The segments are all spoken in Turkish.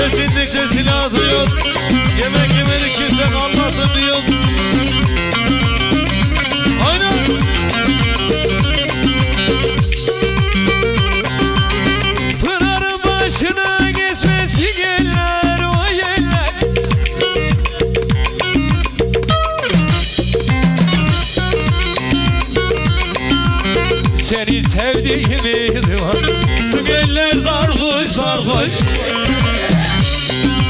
Kesinlikle silah atıyoruz. Yemek yemedik kimse kalmasın diyoruz. Aynen. Pınarın başına geçmesi geller o yeller Seni sevdiğimi divan Su geller sarhoş sarhoş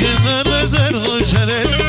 Yine mezar hoşanet